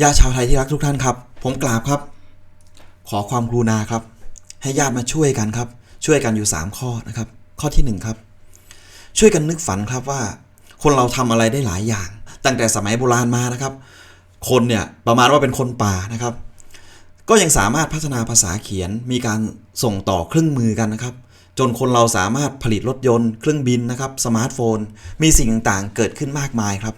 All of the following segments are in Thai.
ญาติชาวไทยที่รักทุกท่านครับ ผมกราบครับ ขอความกรุณาครับ ให้ญาติมาช่วยกันครับ ช่วยกันอยู่ 3 ข้อนะครับ ข้อทีหนึ่1 ครับ ช่วยกันนึกฝันครับว่า คนเราทำอะไรได้หลายอย่าง ตั้งแต่สมัยโบราณมานะครับ คนเนี่ยประมาณว่าเป็นคนป่านะครับ ก็ยังสามารถพัฒนาภาษาเขียนมีการส่งต่อเครื่องมือกันนะครับ จนคนเราสามารถผลิตรถยนต์ เครื่องบินนะครับสมาร์ทโฟน มีสิ่งต่างๆ เกิดขึ้นมากมายครับ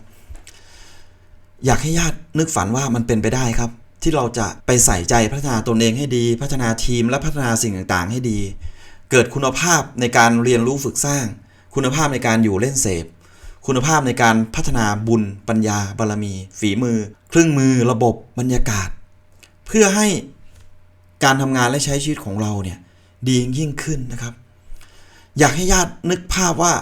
อยากให้ญาตินึกฝันว่ามันเป็นไปได้ครับ ที่เราจะไปใส่ใจพัฒนาตนเองให้ดี พัฒนาทีมและพัฒนาสิ่งต่างๆ ให้ดี เกิดคุณภาพในการเรียนรู้ฝึกสร้าง คุณภาพในการอยู่เล่นเสพ คุณภาพในการพัฒนาบุญ ปัญญา บารมี ฝีมือ เครื่องมือ ระบบบรรยากาศ เพื่อให้การทำงานและใช้ชีวิตของเราเนี่ยดียิ่งขึ้นนะครับ อยากให้ญาตินึกภาพว่า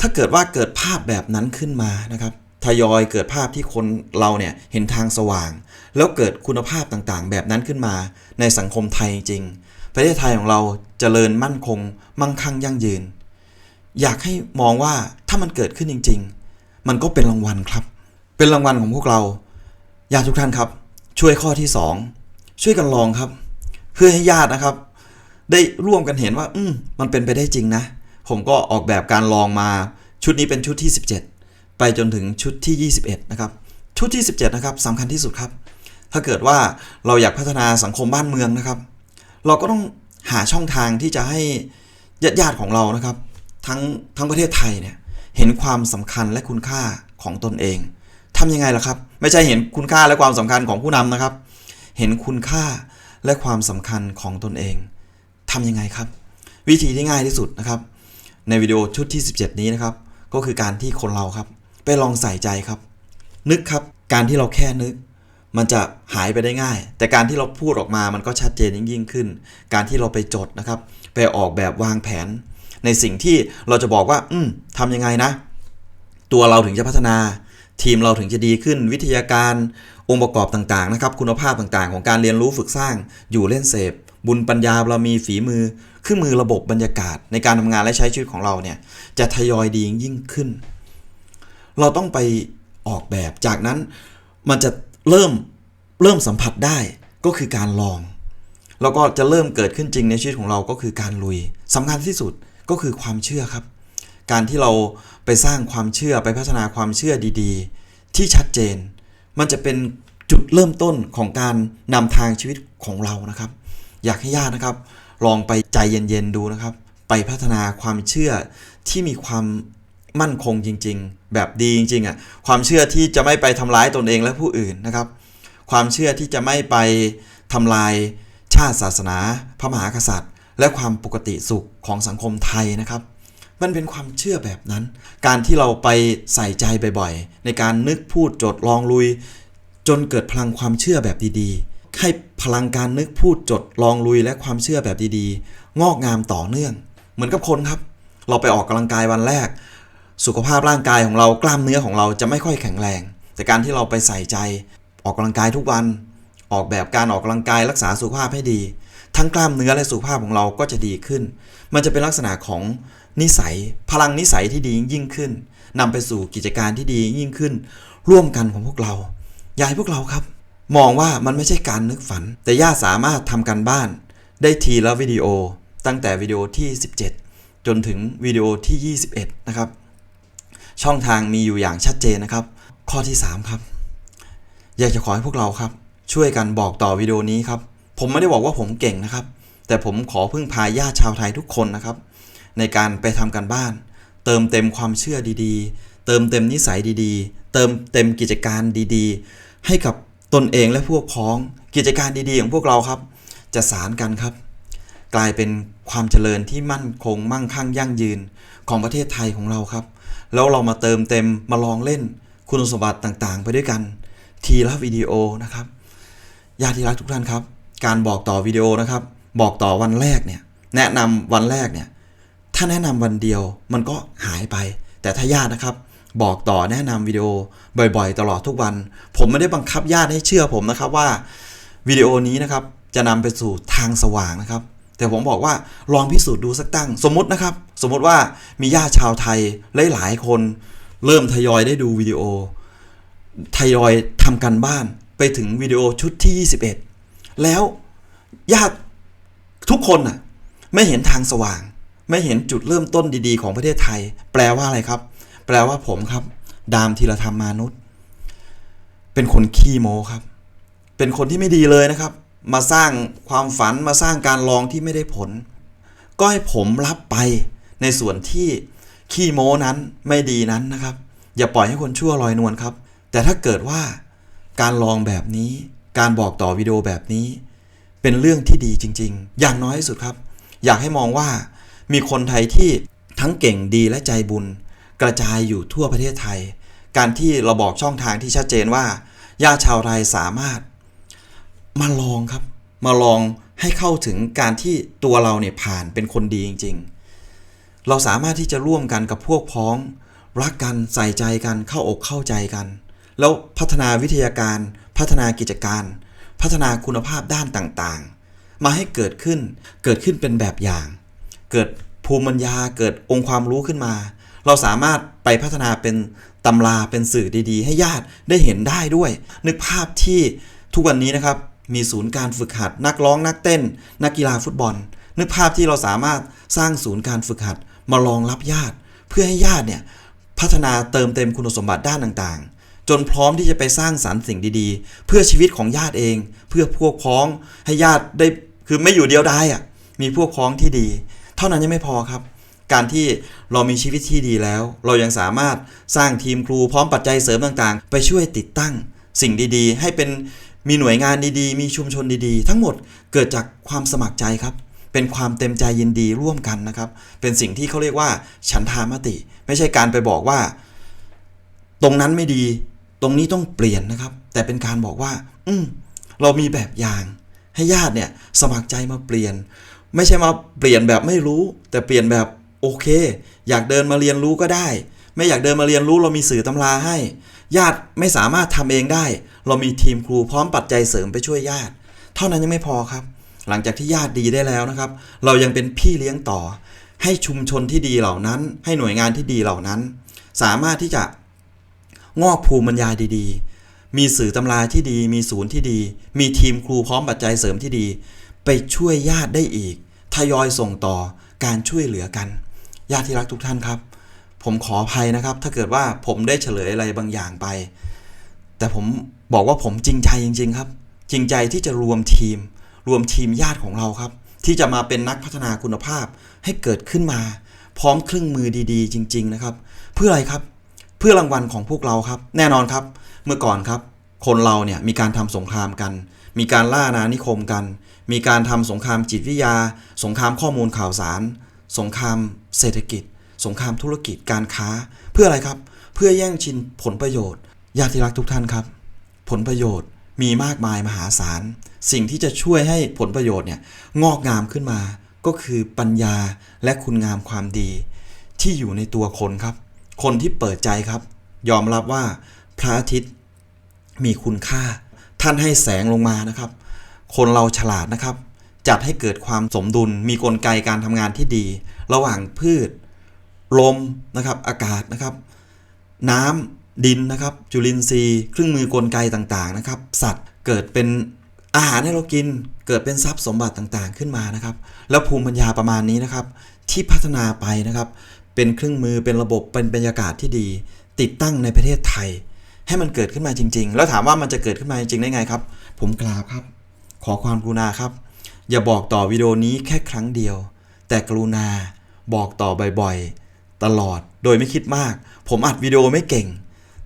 ถ้าเกิดว่าเกิดภาพแบบนั้นขึ้นมานะครับ ทยอยเกิดภาพที่คนเราเนี่ยเห็นทางสว่าง แล้วเกิดคุณภาพต่างๆ แบบนั้นขึ้นมา ในสังคมไทยจริง ประเทศไทยของเราจเจริญมั่นคง มั่งคั่งยั่งยืน อยากให้มองว่าถ้ามันเกิดขึ้นจริง ๆ มันก็เป็นรางวัลครับ เป็นรางวัลของพวกเราญาติทุกท่านครับ ช่วยข้อที่ 2 ช่วยกันลองครับ เพื่อให้ญาตินะครับ ได้ร่วมกันเห็นว่า อืมมันเป็นไปได้จริงนะ ผมก็ออกแบบการลองมา ชุดนี้เป็นชุดที่ 17 ไปจนถึงชุดที่ 21 นะครับ ชุดที่ 17 นะครับสำคัญที่สุดครับ ถ้าเกิดว่าเราอยากพัฒนาสังคมบ้านเมืองนะครับ เราก็ต้องหาช่องทางที่จะให้ญาติญาติของเรานะครับ ทั้งทั้งประเทศไทยเนี่ยเห็นความสำคัญและคุณค่าของตนเองทำยังไงล่ะครับ ไม่ใช่เห็นคุณค่าและความสำคัญของผู้นำนะครับ เห็นคุณค่าและความสำคัญของตนเองทำยังไงครับ วิธีที่ง่ายที่สุดนะครับ ในวิดีโอชุดที่ 17 นี้นะครับ ก็คือการที่คนเราครับ ไปลองใส่ใจครับ นึกครับการที่เราแค่นึก มันจะหายไปได้ง่าย แต่การที่เราพูดออกมามันก็ชัดเจนยิ่งขึ้น การที่เราไปจดนะครับ ไปออกแบบวางแผน ในสิ่งที่เราจะบอกว่า อืมทำยังไงนะ ตัวเราถึงจะพัฒนา ทีมเราถึงจะดีขึ้น วิทยาการองค์ประกอบต่างๆนะครับ คุณภาพต่างๆ ของการเรียนรู้ฝึกสร้างอยู่เล่นเสพ บุญปัญญาบารมีฝีมือเครื่องมือระบบบรรยากาศ ในการทำงานและใช้ชีวิตของเราเนี่ยจะทยอยดียิ่งขึ้น เราต้องไปออกแบบจากนั้นมันจะเริ่มเริ่มสัมผัสได้ก็คือการลอง แล้วก็จะเริ่มเกิดขึ้นจริงในชีวิตของเราก็คือการลุยสำคัญที่สุดก็คือความเชื่อครับ การที่เราไปสร้างความเชื่อไปพัฒนาความเชื่อดีๆ ที่ชัดเจน มันจะเป็นจุดเริ่มต้นของการนำทางชีวิตของเรานะครับ อยากให้ญาตินะครับ ลองไปใจเย็นๆดูนะครับ ไปพัฒนาความเชื่อที่มีความ มั่นคงจริง ๆ แบบดีจริงๆอะความเชื่อที่จะไม่ไปทำร้ายตนเองและผู้อื่นนะครับ ความเชื่อที่จะไม่ไปทำลายชาติศาสนา พระมหากษัตริย์ และความปกติสุขของสังคมไทยนะครับ มันเป็นความเชื่อแบบนั้น การที่เราไปใส่ใจบ่อยๆในการนึกพูดจดลองลุย จนเกิดพลังความเชื่อแบบดีๆ ให้พลังการนึกพูดจดลองลุยและความเชื่อแบบดีๆ งอกงามต่อเนื่อง เหมือนกับคนครับ เราไปออกกำลังกายวันแรก สุขภาพร่างกายของเรากล้ามเนื้อของเราจะไม่ค่อยแข็งแรง แต่การที่เราไปใส่ใจ ออกกำลังกายทุกวัน ออกแบบการออกกำลังกายรักษาสุขภาพให้ดี ทั้งกล้ามเนื้อและสุขภาพของเราก็จะดีขึ้น มันจะเป็นลักษณะของนิสัย พลังนิสัยที่ดียิ่งขึ้นนำไปสู่กิจการที่ดียิ่งขึ้น ร่วมกันของพวกเราอยากให้พวกเราครับ มองว่ามันไม่ใช่การนึกฝัน แต่ย่าสามารถทำการบ้าน ได้ทีละวิดีโอ ตั้งแต่วิดีโอที่ 17 จนถึงวิดีโอที่ 21 นะครับ ช่องทางมีอยู่อย่างชัดเจนนะครับ ข้อที่ 3 ครับ อยากจะขอให้พวกเราครับ ช่วยกันบอกต่อวิดีโอนี้ครับ ผมไม่ได้บอกว่าผมเก่งนะครับ แต่ผมขอพึ่งพาญาติชาวไทยทุกคนนะครับ ในการไปทำการบ้าน เติมเต็มความเชื่อดีๆ เติมเต็มนิสัยดีๆ เติมเต็มกิจการดีๆ ให้กับตนเองและพวกพ้องกิจการดีๆของพวกเราครับ จะสารกันครับ กลายเป็นความเจริญที่มั่นคงมั่งคั่งยั่งยืนของประเทศไทยของเราครับ แล้วเรามาเติมเต็มมาลองเล่นคุณสมบัติต่างๆ ไปด้วยกัน ทีละวิดีโอนะครับญาติรักทุกท่านครับ การบอกต่อวิดีโอนะครับ บอกต่อวันแรกเนี่ยแนะนำวันแรกเนี่ยถ้าแนะนำวันเดียวมันก็หายไป แต่ถ้าญาตินะครับบอกต่อแนะนำวิดีโอบ่อยๆ ตลอดทุกวัน ผมไม่ได้บังคับญาติให้เชื่อผมนะครับว่าวิดีโอนี้นะครับจะนำไปสู่ทางสว่างนะครับ แต่ผมบอกว่าลองพิสูจน์ดูสักตั้ง สมมตินะครับ สมมติว่ามีญาติชาวไทยหลายๆคน เริ่มทยอยได้ดูวิดีโอทยอยทำกันบ้านไปถึงวิดีโอชุดที่ 21 แล้วญาติทุกคนน่ะไม่เห็นทางสว่าง ไม่เห็นจุดเริ่มต้นดีๆ ของประเทศไทย แปลว่าอะไรครับ แปลว่าผมครับ ดามธีรธรรมมานุษย์ เป็นคนขี้โม้ครับ เป็นคนที่ไม่ดีเลยนะครับ มาสร้างความฝันมาสร้างการลองที่ไม่ได้ผล ก็ให้ผมรับไปในส่วนที่ขี้โม้นั้นไม่ดีนั้นนะครับ อย่าปล่อยให้คนชั่วลอยนวลครับ แต่ถ้าเกิดว่าการลองแบบนี้ การบอกต่อวิดีโอแบบนี้ เป็นเรื่องที่ดีจริง ๆ อย่างน้อยที่สุดครับ อยากให้มองว่ามีคนไทยที่ทั้งเก่งดีและใจบุญ กระจายอยู่ทั่วประเทศไทย การที่เราบอกช่องทางที่ชัดเจนว่าญาติชาวไทยสามารถ มาลองครับ มาลองให้เข้าถึงการที่ตัวเราเนี่ยผ่านเป็นคนดีจริง ๆ เราสามารถที่จะร่วมกันกับพวกพ้อง รักกันใส่ใจกันเข้าอกเข้าใจกัน แล้วพัฒนาวิทยาการ พัฒนากิจการ พัฒนาคุณภาพด้านต่างๆ มาให้เกิดขึ้นเกิดขึ้นเป็นแบบอย่าง เกิดภูมิปัญญาเกิดองค์ความรู้ขึ้นมา เราสามารถไปพัฒนาเป็นตำราเป็นสื่อดีๆ ให้ญาติได้เห็นได้ด้วย นึกภาพที่ทุกวันนี้นะครับ มีศูนย์การฝึกหัด นักร้องนักเต้น นักกีฬาฟุตบอล นึกภาพที่เราสามารถสร้างศูนย์การฝึกหัดมารองรับญาติ เพื่อให้ญาติเนี่ยพัฒนาเติมเต็มคุณสมบัติด้านต่างๆ จนพร้อมที่จะไปสร้างสารรค์สิ่งดีๆ เพื่อชีวิตของญาติเอง เพื่อพวกพ้องให้ญาติได้คือไม่อยู่เดียวไดายอะมีพวกพ้องที่ดี เท่านั้นยังไม่พอครับ การที่เรามีชีวิตที่ดีแล้ว เรายังสามารถสร้างทีมครูพร้อมปัจจัยเสริมต่างๆ ไปช่วยติดตั้งสิ่งดีๆ ให้เป็น มีหน่วยงานดีๆ มีชุมชนดีๆ ทั้งหมดเกิดจากความสมัครใจครับ เป็นความเต็มใจยินดีร่วมกันนะครับ เป็นสิ่งที่เขาเรียกว่า ฉันทามติ ไม่ใช่การไปบอกว่า ตรงนั้นไม่ดี ตรงนี้ต้องเปลี่ยนนะครับ แต่เป็นการบอกว่า อืมเรามีแบบอย่าง ให้ญาติเนี่ยสมัครใจมาเปลี่ยน ไม่ใช่มาเปลี่ยนแบบไม่รู้ แต่เปลี่ยนแบบโอเค อยากเดินมาเรียนรู้ก็ได้ ไม่อยากเดินมาเรียนรู้เรามีสื่อตำราให้ ญาติไม่สามารถทำเองได้ เรามีทีมครูพร้อมปัจจัยเสริมไปช่วยญาติ เท่านั้นยังไม่พอครับ หลังจากที่ญาติดีได้แล้วนะครับ เรายังเป็นพี่เลี้ยงต่อ ให้ชุมชนที่ดีเหล่านั้น ให้หน่วยงานที่ดีเหล่านั้น สามารถที่จะงอกภูมิปัญญาดีๆ มีสื่อตำราที่ดี มีศูนย์ที่ดี มีทีมครูพร้อมปัจจัยเสริมที่ดี ไปช่วยญาติได้อีก ทยอยส่งต่อการช่วยเหลือกัน ญาติที่รักทุกท่านครับ ผมขออภัยนะครับ ถ้าเกิดว่าผมได้เฉลยอะไรบางอย่างไป แต่ผมบอกว่าผมจริงใจจริง ๆ ครับ จริงใจที่จะรวมทีม รวมทีมญาติของเราครับ ที่จะมาเป็นนักพัฒนาคุณภาพให้เกิดขึ้นมา พร้อมเครื่องมือดีๆ จริง ๆ นะครับ เพื่ออะไรครับ เพื่อรางวัลของพวกเราครับ แน่นอนครับ เมื่อก่อนครับ คนเราเนี่ยมีการทำสงครามกัน มีการล่าอาณานิคมกัน มีการทำสงครามจิตวิทยา สงครามข้อมูลข่าวสาร สงครามเศรษฐกิจ สงครามธุรกิจการค้า เพื่ออะไรครับ เพื่อแย่งชิงผลประโยชน์ญาติที่รักทุกท่านครับ ผลประโยชน์มีมากมายมหาศาล สิ่งที่จะช่วยให้ผลประโยชน์เนี่ยงอกงามขึ้นมา ก็คือปัญญาและคุณงามความดี ที่อยู่ในตัวคนครับ คนที่เปิดใจครับ ยอมรับว่าพระอาทิตย์มีคุณค่า ท่านให้แสงลงมานะครับ คนเราฉลาดนะครับ จัดให้เกิดความสมดุล มีกลไกการทำงานที่ดี ระหว่างพืช ลมนะครับอากาศนะครับ น้ำดินนะครับจุลินทรีย์ เครื่องมือกลไกต่างๆนะครับ สัตว์เกิดเป็นอาหารให้เรากิน เกิดเป็นทรัพย์สมบัติต่างๆขึ้นมานะครับ แล้วภูมิปัญญาประมาณนี้นะครับ ที่พัฒนาไปนะครับ เป็นเครื่องมือเป็นระบบเป็นบรรยากาศที่ดี ติดตั้งในประเทศไทย ให้มันเกิดขึ้นมาจริง ๆ แล้วถามว่ามันจะเกิดขึ้นมาจริงได้ไงครับ ผมกราบครับ ขอความกรุณาครับ อย่าบอกต่อวิดีโอนี้แค่ครั้งเดียว แต่กรุณาบอกต่อบ่อยๆ ตลอดโดยไม่คิดมาก ผมอัดวิดีโอไม่เก่ง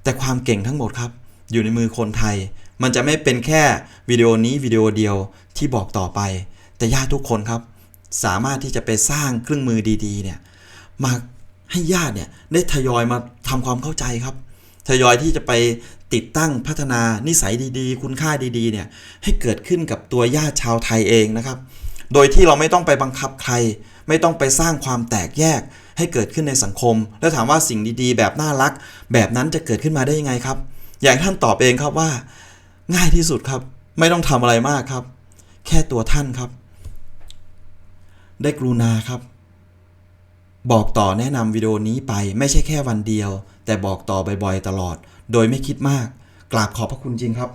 แต่ความเก่งทั้งหมดครับ อยู่ในมือคนไทย มันจะไม่เป็นแค่วิดีโอนี้วิดีโอเดียวที่บอกต่อไป แต่ญาติทุกคนครับ สามารถที่จะไปสร้างเครื่องมือดีๆเนี่ยมาให้ญาติเนี่ยได้ทยอยมาทำความเข้าใจครับ ทยอยที่จะไปติดตั้งพัฒนานิสัยดีๆ คุณค่าดีๆเนี่ยให้เกิดขึ้นกับตัวญาติชาวไทยเองนะครับ โดยที่เราไม่ต้องไปบังคับใคร ไม่ต้องไปสร้างความแตกแยก ให้เกิดขึ้นในสังคม แล้วถามว่าสิ่งดีๆ แบบน่ารัก แบบนั้นจะเกิดขึ้นมาได้ยังไงครับ อยากท่านตอบเองครับว่า ง่ายที่สุดครับ ไม่ต้องทำอะไรมากครับ แค่ตัวท่านครับ ได้กรุณาครับ บอกต่อแนะนำวิดีโอนี้ไปไม่ใช่แค่วันเดียว แต่บอกต่อบ่อยๆ ตลอด โดยไม่คิดมาก กราบขอบพระคุณจริงครับ